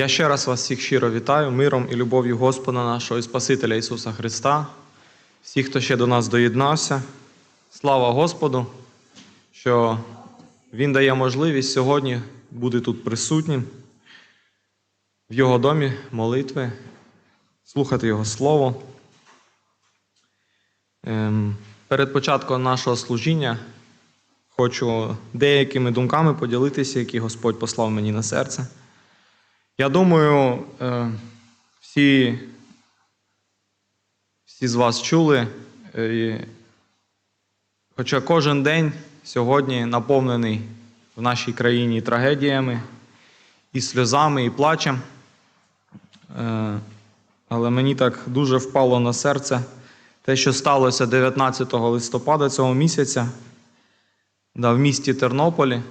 Я ще раз вас всіх щиро вітаю миром і любов'ю Господа нашого і Спасителя Ісуса Христа, всіх, хто ще до нас доєднався. Слава Господу, що Він дає можливість сьогодні бути тут присутнім, в Його домі молитви, слухати Його Слово. Ем, Перед початком нашого служіння хочу деякими думками поділитися, які Господь послав мені на серце. Я думаю, е, всі, всі з вас чули, е, і хоча кожен день сьогодні наповнений в нашій країні трагедіями, і сльозами, і плачем. Е, Але мені так дуже впало на серце те, що сталося 19 листопада цього місяця да, в місті Тернополі.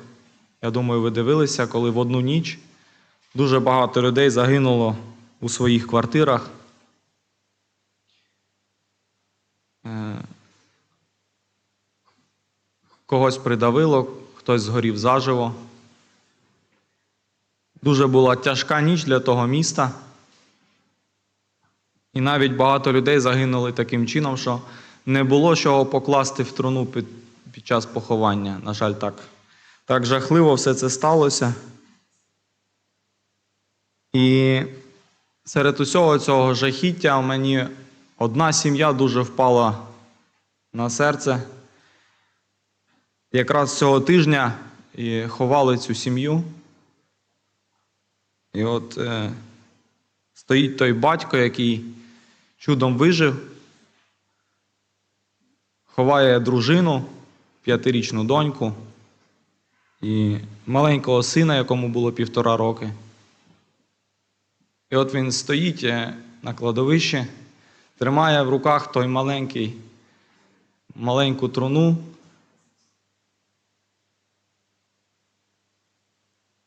Я думаю, ви дивилися, коли в одну ніч дуже багато людей загинуло у своїх квартирах. Е, Когось придавило, хтось згорів заживо. Дуже була тяжка ніч для того міста. І навіть багато людей загинули таким чином, що не було чого покласти в труну під, під час поховання. На жаль, так. Так жахливо все це сталося. І серед усього цього жахіття мені одна сім'я дуже впала на серце. Якраз цього тижня і ховали цю сім'ю. І от е, стоїть той батько, який чудом вижив, ховає дружину, п'ятирічну доньку і маленького сина, якому було півтора роки. І от він стоїть е, на кладовищі, тримає в руках той маленький, маленьку труну.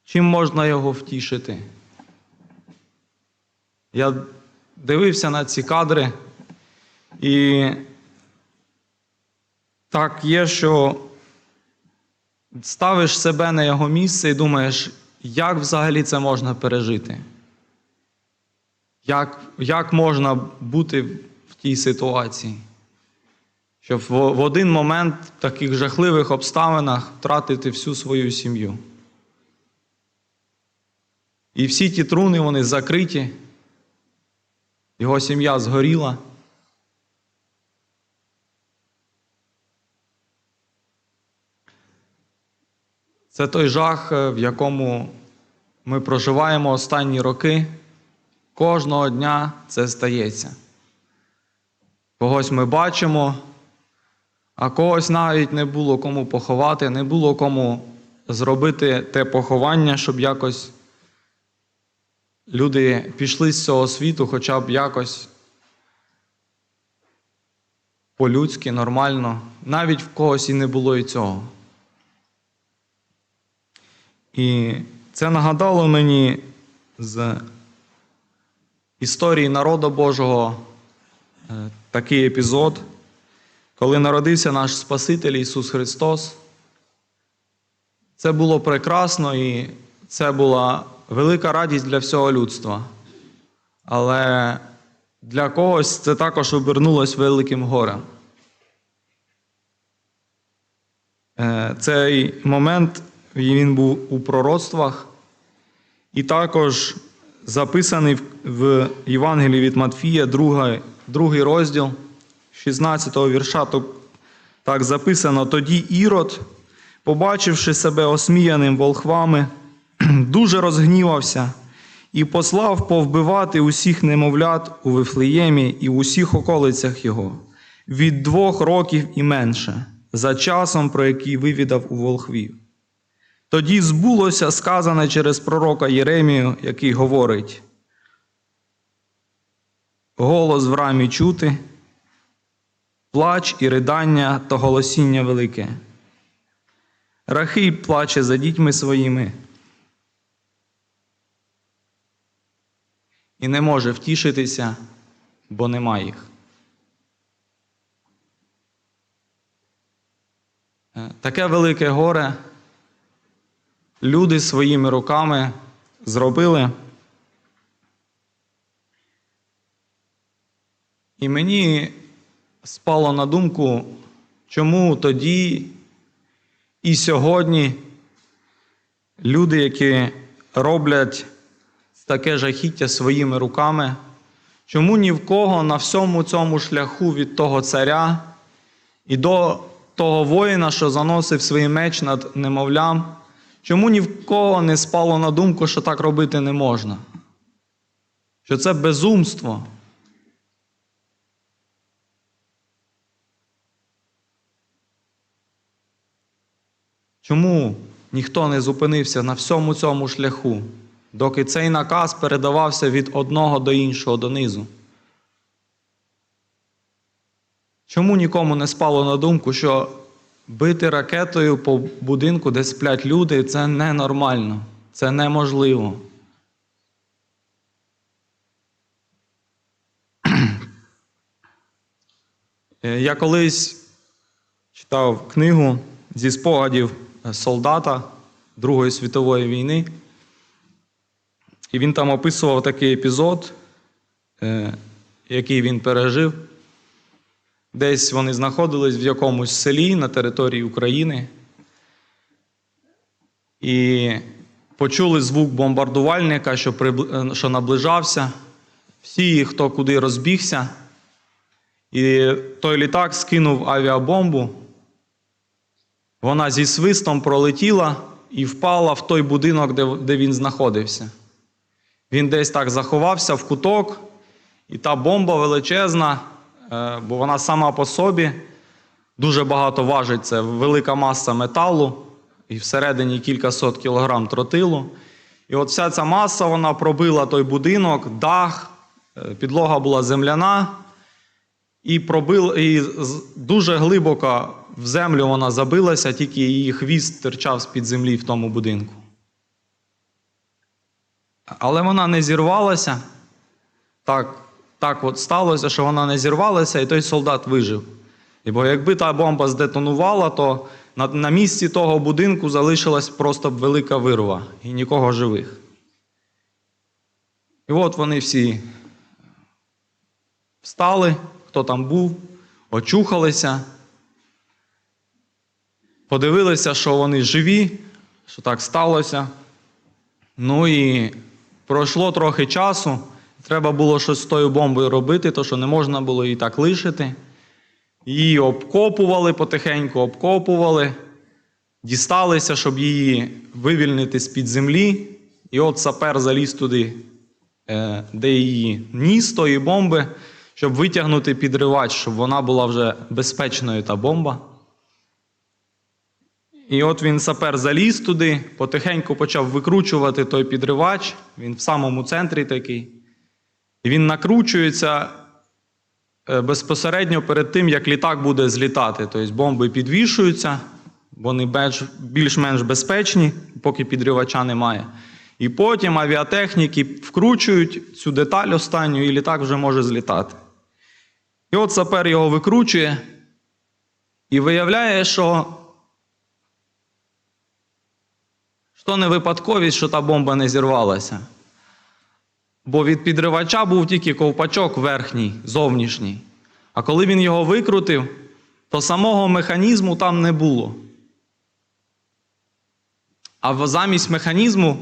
Чим можна його втішити? Я дивився на ці кадри, і так є, що ставиш себе на його місце і думаєш, як взагалі це можна пережити? Як, як можна бути в тій ситуації? Щоб в, в один момент в таких жахливих обставинах втратити всю свою сім'ю. І всі ті труни, вони закриті. Його сім'я згоріла. Це той жах, е, в якому ми проживаємо останні роки. Кожного дня це стається. Когось ми бачимо, а когось навіть не було кому поховати, не було кому зробити те поховання, щоб якось люди пішли з цього світу, хоча б якось по-людськи, нормально. Навіть в когось і не було і цього. І це нагадало мені з історії народу Божого е, такий епізод, коли народився наш Спаситель Ісус Христос. Це було прекрасно і це була велика радість для всього людства. Але для когось це також обернулось великим горем. Е, Цей момент він був у пророцтвах, і також записаний в Євангелії від Матфія, другий, другий розділ, 16 го вірша, так записано: тоді Ірод, побачивши себе осміяним волхвами, дуже розгнівався і послав повбивати усіх немовлят у Вифлеємі і в усіх околицях його, від двох років і менше, за часом, про який вивідав у волхвів. Тоді збулося сказане через пророка Єремію, який говорить: голос в рамі чути, плач і ридання та голосіння велике. Рахий плаче за дітьми своїми і не може втішитися, бо нема їх. Е, Таке велике горе люди своїми руками зробили. І мені спало на думку, чому тоді і сьогодні люди, які роблять таке жахіття своїми руками, чому ні в кого на всьому цьому шляху від того царя і до того воїна, що заносив свій меч над немовлям, чому ні в кого не спало на думку, що так робити не можна? Що це безумство. Чому ніхто не зупинився на всьому цьому шляху, доки цей наказ передавався від одного до іншого донизу? Чому нікому не спало на думку, що бити ракетою по будинку, де сплять люди, це ненормально, це неможливо? Е, Я колись читав книгу зі спогадів солдата Другої світової війни, і він там описував такий епізод, е, який він пережив. Десь вони знаходились в якомусь селі на території України і почули звук бомбардувальника, що, прибл- е, що наближався. Всі, хто куди розбігся, і той літак скинув авіабомбу. Вона зі свистом пролетіла і впала в той будинок, де, де він знаходився. Він десь так заховався в куток, і та бомба величезна, бо вона сама по собі дуже багато важить. Це велика маса металу, і всередині кілька сот кілограм тротилу. І от вся ця маса вона пробила той будинок, дах, е, підлога була земляна, і пробил, і дуже глибоко в землю вона забилася, тільки її хвіст стирчав з-під землі в тому будинку. Але вона не зірвалася. Так, так от сталося, що вона не зірвалася, і той солдат вижив. І бо якби та бомба здетонувала, то на, на місці того будинку залишилась просто велика вирва і нікого живих. І от вони всі встали, хто там був, очухалися, подивилися, що вони живі, що так сталося. Ну і пройшло трохи часу. Треба було щось з тою бомбою робити, то що не можна було її так лишити. Її обкопували потихеньку, обкопували, дісталися, щоб її вивільнити з-під землі. І от сапер заліз туди, е, де її ніс тої бомби, щоб витягнути підривач, щоб вона була вже безпечною та бомба. І от він сапер заліз туди, потихеньку почав викручувати той підривач. Він в самому центрі такий. Він накручується е, безпосередньо перед тим, як літак буде злітати. Тобто бомби підвішуються, вони більш- більш-менш безпечні, поки підривача немає. І потім авіатехніки вкручують цю деталь останню, і літак вже може злітати. І от сапер його викручує і виявляє, що що не випадковість, що та бомба не зірвалася. Бо від підривача був тільки ковпачок верхній, зовнішній. А коли він його викрутив, то самого механізму там не було. А замість механізму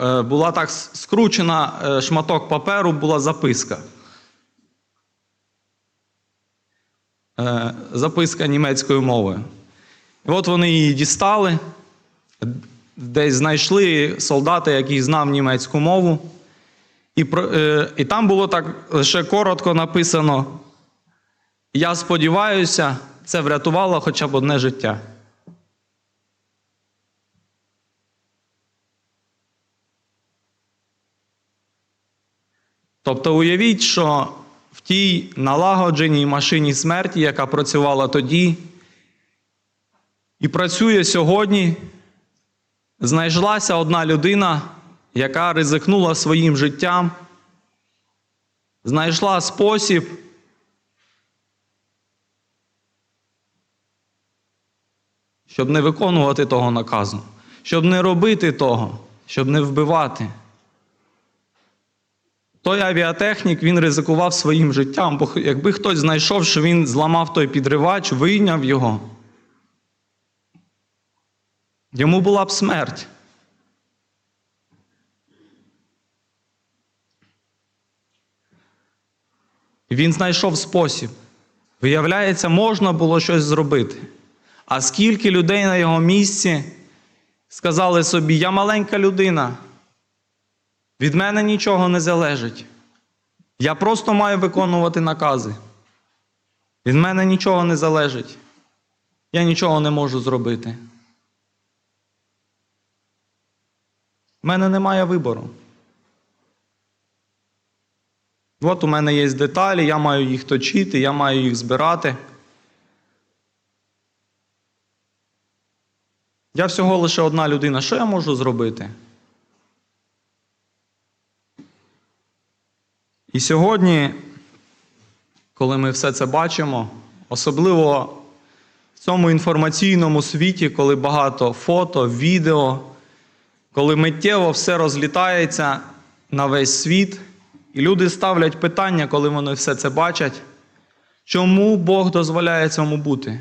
е, була так скручена е, шматок паперу, була записка. Е, Записка німецькою мовою. І от вони її дістали, десь знайшли солдата, який знав німецьку мову. І, е, і там було так лише коротко написано: Я сподіваюся, це врятувало хоча б одне життя. Тобто уявіть, що в тій налагодженій машині смерті, яка працювала тоді і працює сьогодні, знайшлася одна людина, яка ризикнула своїм життям, знайшла спосіб щоб не виконувати того наказу, щоб не робити того, щоб не вбивати. Той авіатехнік він ризикував своїм життям, бо якби хтось знайшов, що він зламав той підривач, вийняв його. Йому була б смерть. Він знайшов спосіб. Виявляється, можна було щось зробити. А скільки людей на його місці сказали собі: я маленька людина, від мене нічого не залежить. Я просто маю виконувати накази. Від мене нічого не залежить. Я нічого не можу зробити. У мене немає вибору. От у мене є деталі, я маю їх точити, я маю їх збирати. Я всього лише одна людина. Що я можу зробити? І сьогодні, коли ми все це бачимо, особливо в цьому інформаційному світі, коли багато фото, відео, коли миттєво все розлітається на весь світ, і люди ставлять питання, коли вони все це бачать, чому Бог дозволяє цьому бути?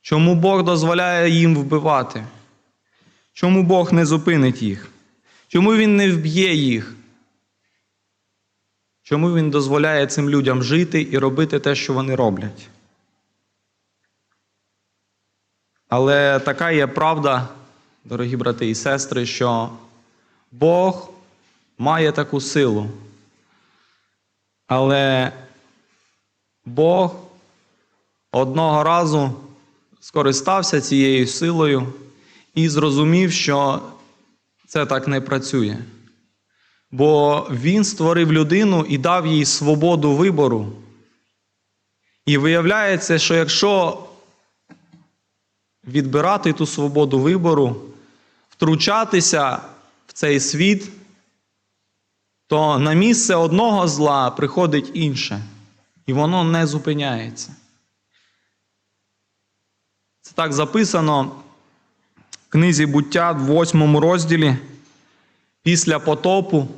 Чому Бог дозволяє їм вбивати? Чому Бог не зупинить їх? Чому Він не вб'є їх? Чому Він дозволяє цим людям жити і робити те, що вони роблять? Але така є правда, дорогі брати і сестри, що Бог має таку силу. Але Бог одного разу скористався цією силою і зрозумів, що це так не працює. Бо Він створив людину і дав їй свободу вибору. І виявляється, що якщо відбирати ту свободу вибору, втручатися в цей світ, то на місце одного зла приходить інше, і воно не зупиняється. Це так записано в книзі буття в 8 розділі після потопу.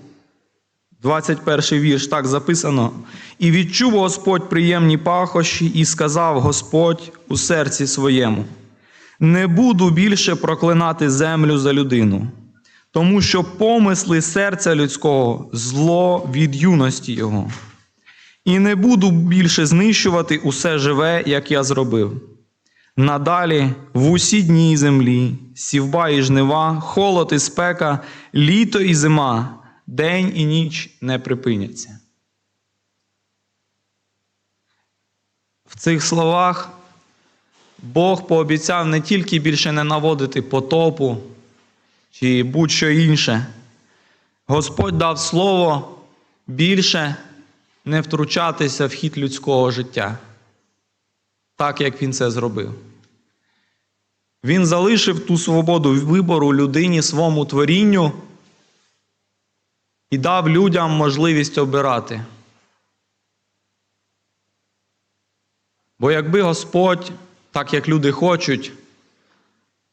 21 вірш так записано. І відчув Господь приємні пахощі, і сказав Господь у серці своєму: Не буду більше проклинати землю за людину, тому що помисли серця людського зло від юності його. І не буду більше знищувати усе живе, як я зробив. Надалі в усі дні землі, сівба і жнива, холод і спека, літо і зима, день і ніч не припиняться. В цих словах Бог пообіцяв не тільки більше не наводити потопу чи будь-що інше. Господь дав слово більше не втручатися в хід людського життя, так як Він це зробив. Він залишив ту свободу вибору людині своєму творінню і дав людям можливість обирати. Бо якби Господь, так як люди хочуть,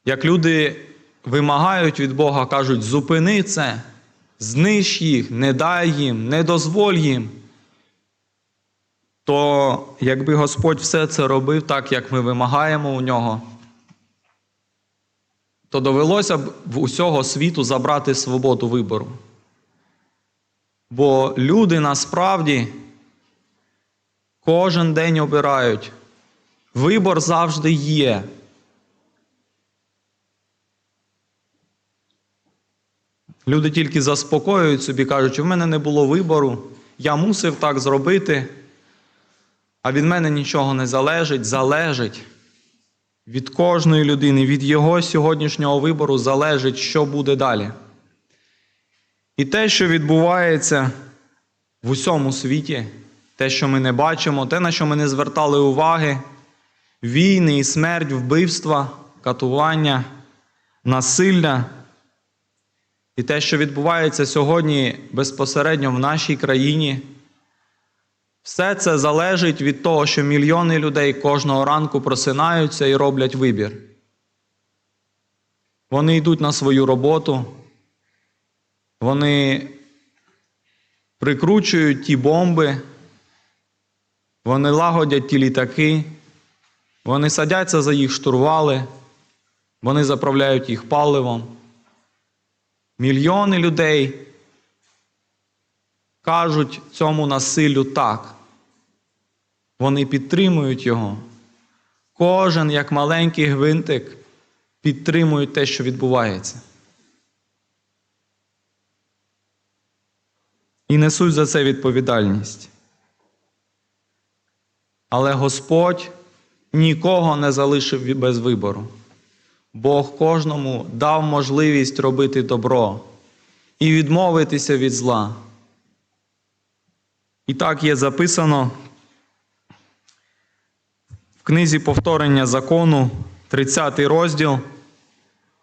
як люди вимагають від Бога, кажуть, зупини це, знищ їх, не дай їм, не дозволь їм, то якби Господь все це робив так, як ми вимагаємо у нього, то довелося б в усього світу забрати свободу вибору. Бо люди насправді кожен день обирають. Вибор завжди є. Люди тільки заспокоюють собі, кажуть, в мене не було вибору, я мусив так зробити, а від мене нічого не залежить, залежить. Від кожної людини, від його сьогоднішнього вибору залежить, що буде далі. І те, що відбувається в усьому світі, те, що ми не бачимо, те, на що ми не звертали уваги, війни і смерть, вбивства, катування, насилля. І те, що відбувається сьогодні безпосередньо в нашій країні, все це залежить від того, що мільйони людей кожного ранку просинаються і роблять вибір. Вони йдуть на свою роботу, вони прикручують ті бомби, вони лагодять ті літаки, вони садяться за їх штурвали, вони заправляють їх паливом. Мільйони людей кажуть цьому насиллю так. Вони підтримують його. Кожен, як маленький гвинтик, підтримує те, що відбувається. І несуть за це відповідальність. Але Господь нікого не залишив без вибору. Бог кожному дав можливість робити добро і відмовитися від зла. І так є записано в книзі повторення закону, 30 розділ.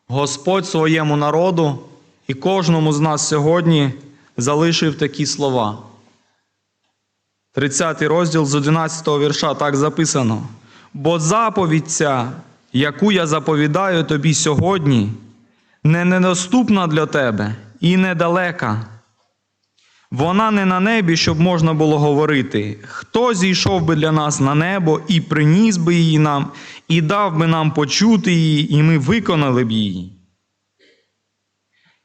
Господь своєму народу і кожному з нас сьогодні залишив такі слова. 30 розділ з 11 вірша так записано. Бо заповідь ця, яку я заповідаю тобі сьогодні, не недоступна для тебе і недалека. Вона не на небі, щоб можна було говорити. Хто зійшов би для нас на небо і приніс би її нам, і дав би нам почути її, і ми виконали б її.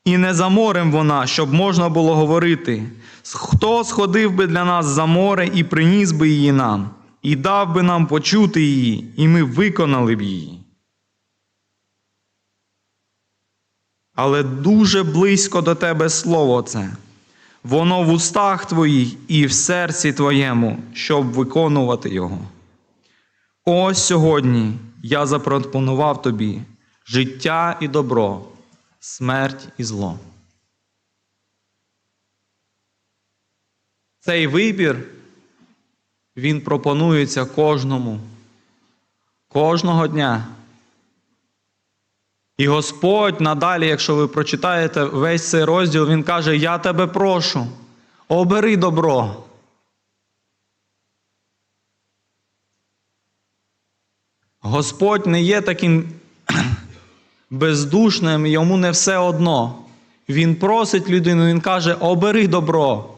І не за морем вона, щоб можна було говорити. Хто сходив би для нас за море і приніс би її нам, і дав би нам почути її, і ми виконали б її. Але дуже близько до тебе слово це. Воно в устах твоїх і в серці твоєму, щоб виконувати його. Ось сьогодні я запропонував тобі життя і добро, смерть і зло. Цей вибір, він пропонується кожному, кожного дня. І Господь надалі, якщо ви прочитаєте весь цей розділ, Він каже: Я тебе прошу, обери добро. Господь не є таким бездушним, йому не все одно. Він просить людину, він каже: обери добро.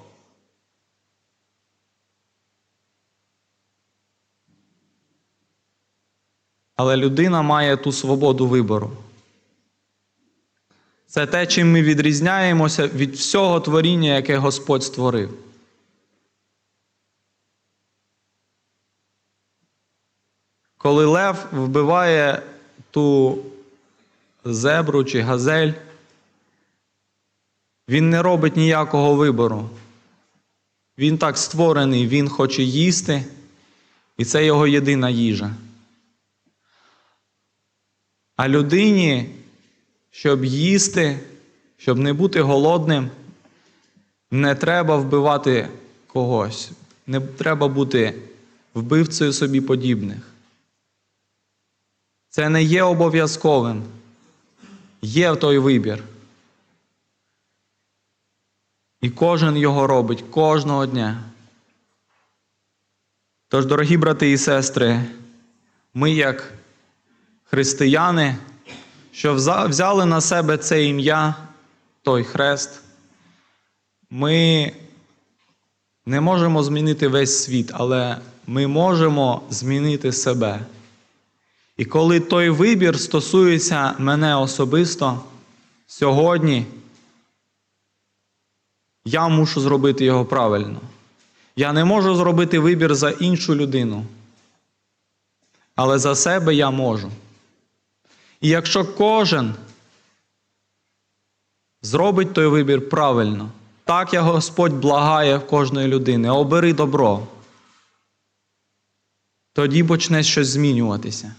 Але людина має ту свободу вибору. Це те, чим ми відрізняємося від всього творіння, яке Господь створив. Коли лев вбиває ту зебру чи газель, він не робить ніякого вибору. Він так створений, він хоче їсти, і це його єдина їжа. А людині, щоб їсти, щоб не бути голодним, не треба вбивати когось, не треба бути вбивцею собі подібних. Це не є обов'язковим. Є той вибір. І кожен його робить кожного дня. Тож, дорогі брати і сестри, ми, як християни, що взяли на себе це ім'я, той хрест, ми не можемо змінити весь світ, але ми можемо змінити себе. І коли той вибір стосується мене особисто, сьогодні я мушу зробити його правильно. Я не можу зробити вибір за іншу людину. Але за себе я можу. І якщо кожен зробить той вибір правильно, так як Господь благає в кожної людини, обери добро, тоді почне щось змінюватися.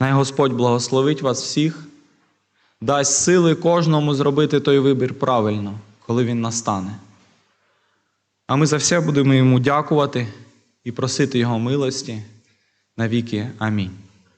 Най Господь благословить вас всіх, дасть сили кожному зробити той вибір правильно, коли він настане. А ми за все будемо йому дякувати і просити Його милості навіки. Амінь.